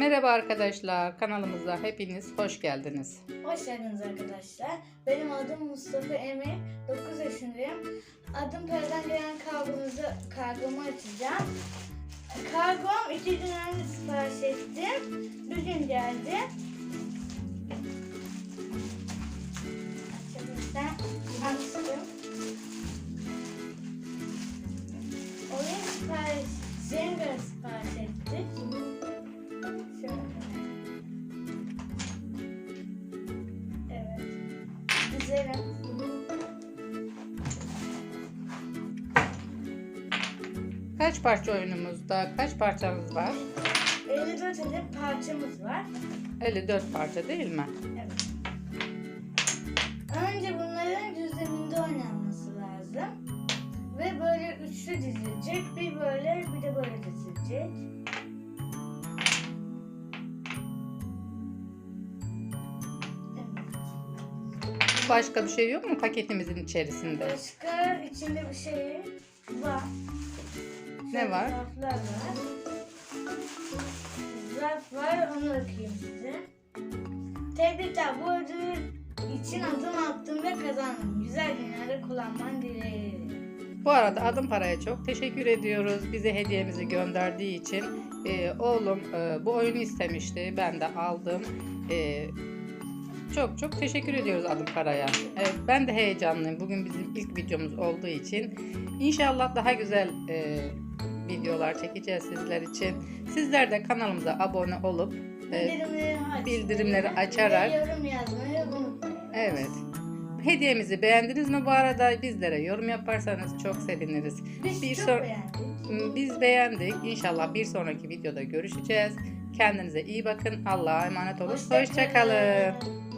Merhaba arkadaşlar, kanalımıza hepiniz hoş geldiniz. Hoş geldiniz arkadaşlar. Benim adım Mustafa Emir. 9 yaşındayım. Adım Pera'dan gelen kargomuzu, kargomu açacağım. Kargom iki gün önce sipariş ettim. Bir gün geldi. Açabilirsem açtım. Oyun sipariş, Jenga sipariş ettik. Güzelim. Kaç parça oyunumuzda, kaç parçamız var? 54 adet parçamız var. 54 parça değil mi? Evet. Önce bunların düzleminde oynanması lazım. Ve böyle üçlü dizilecek. Bir böyle bir de böyle dizilecek. Başka bir şey yok mu paketimizin içerisinde? Başka içinde bir şey var. Ne Şöyle var? Zarflar var. Zarf var onu okuyayım size. Tebrikler bu ödül için adım attım ve kazandım. Güzel günlerde kullanman dileğiyle. Bu arada Adım Para'ya çok teşekkür ediyoruz. Bize hediyemizi gönderdiği için. Ee, oğlum e, bu oyunu istemişti. Ben de aldım. Ee, çok çok teşekkür ediyoruz Adım Para'ya. Evet, ben de heyecanlıyım. Bugün bizim ilk videomuz olduğu için. İnşallah daha güzel e, videolar çekeceğiz sizler için. Sizler de kanalımıza abone olup e, Bildirimleri, açarak- yorum yazmayı unutmayın. evet. Hediyemizi beğendiniz mi bu arada? Bizlere yorum yaparsanız çok seviniriz. Biz Bir çok sor- beğendik. Biz beğendik. İnşallah bir sonraki videoda görüşeceğiz. Kendinize iyi bakın. Allah'a emanet olun. Hoşça Hoşçakalın. kalın.